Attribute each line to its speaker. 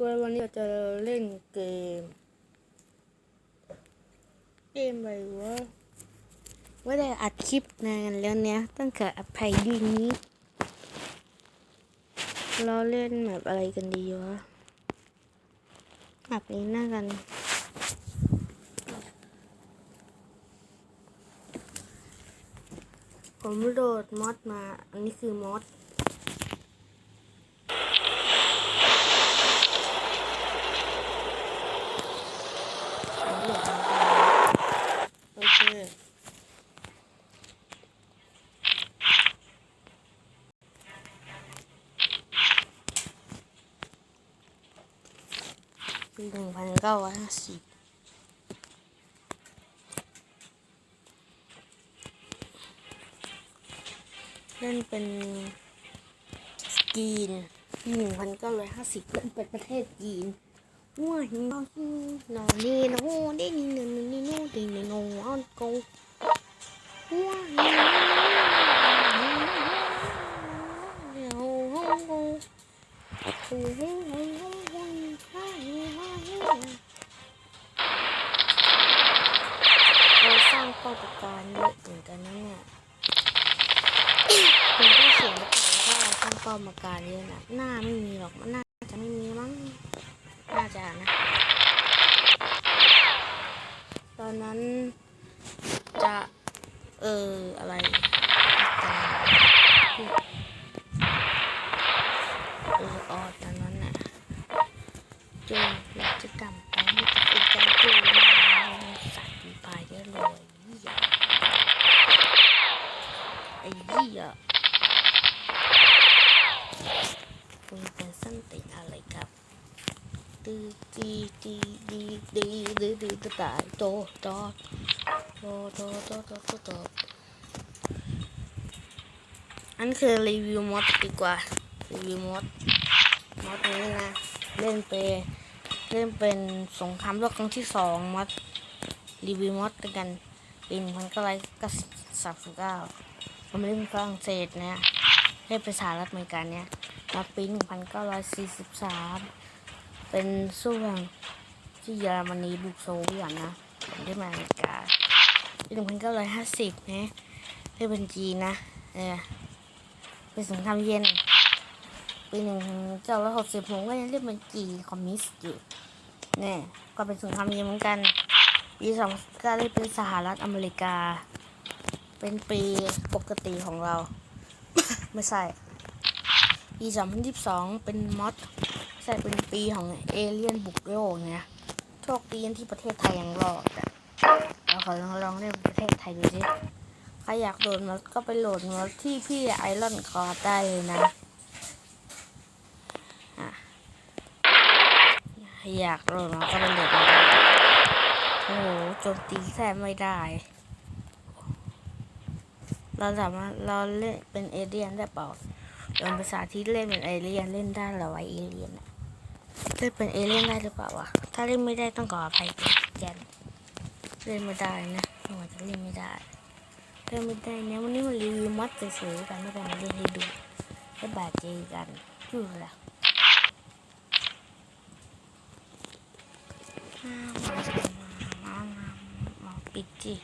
Speaker 1: กว่าวันนี้เราจะเล่นเกม เกมอะไรวะว่าได้อัดคลิปนานแล้วเนี้ยตั้งแต่อภัยดีนี้ เราเล่นแบบอะไรกันดีวะแบบนี้น่ากัน ผมโหลดมอดมา อันนี้คือมอด โอเค หนึ่งพันเก้าร้อยห้าสิบเล่นเป็นสกีนหนึ่งพันเก้าร้อยห้าสิบเล่นเป็นประเทศจีนว้าหินเอาหินอนนี่นะโอ้ได้นี่นี่นี่นี่นี่นี่นี่นอนกูว้าหินเดี๋ยวห้ องกูโอ้โหโอ้โหโอ้โหฮ่าฮ่าฮ่าเราสร้างปรากฏการณ์เยอะเหมือนกันนะเนี่ยคุณก็เสียงไปก่อนแล้วก็เราสร้างป้อมปราการเยอะนะหน้าไม่มีหรอกมันน่าจะไม่มีมั้งน่าจะนะ ตอนนั้น จะเอออะไรเออออตอนนั้นน่ะเจอเราจะกำไปไม่จะเป็นการจูสัตว์ปลาเยอะเลยเยไอ้เหี้ยคุณเป็นส้นติ่งอะไรครับตีตีตีดีดีดีดีตายโตโต โตโตโตโตโตโตอันคือรีวิวมอดดีกว่า รีวิวมอดมอดนี้นะ เล่นไปเล่นเป็นสงครามโลกครั้งที่สองมอดรีวิวมอดกันปีนพันเก้าร้อยเก้าสามสิบเก้าผมเล่นฝรั่งเศสเนี่ยเล่นเป็นสหรัฐอเมริกาเนี่ยมาปี1943เป็นสู้งที่เยอรมนีบุกโซเวียตนะผมได้มาอเมริกา ปี1950นะเล่นเป็นจีนะเออเป็นสงครามเย็นปี1960ผมก็ยังเล่นเป็นจีคอมมิวนิสต์อยู่เนี่ยก็เป็นสงครามเย็นเหมือนกันปีสองก็เล่นเป็นสหรัฐอเมริกา เป็นปีปกติของเรา ไม่ใช่ปีสองพันยี่สิบสองเป็นมอดใช่เป็นปีของเอเลี่ยนบุกโลกเนี่ยโชคดีที่ประเทศไทยยังรอดอะ ขอลองลองเล่นประเทศไทยดูสิใครอยากโหลดมอดก็ไปโหลดมอดที่พี่ไอรอนคอร์ได้เลยนะอะอยากโหลดมาก็ไปโหลดมาโอ้โหโจมตีแทบไม่ได้ เราสามารถเราเล่นเป็นเอเลี่ยนได้เปล่าลองภาษาที่เล่นเป็นเอเลี่ยนเล่นได้หรอวะเอเลี่ยนอะเล่นเป็นเอเลี่ยนได้หรือเปล่าวะถ้าเล่นไม่ได้ต้องขออภัยแกน เล่นไม่ได้นะหนูจะเล่นไม่ได้เล่นไม่ได้เนี่ยวันนี้มันรีวิวมัดเฉยๆกันไม่ได้มาเล่นให้ดูให้บาดเจ็บกันอยู่ละอ้ามามามามามาปิดจี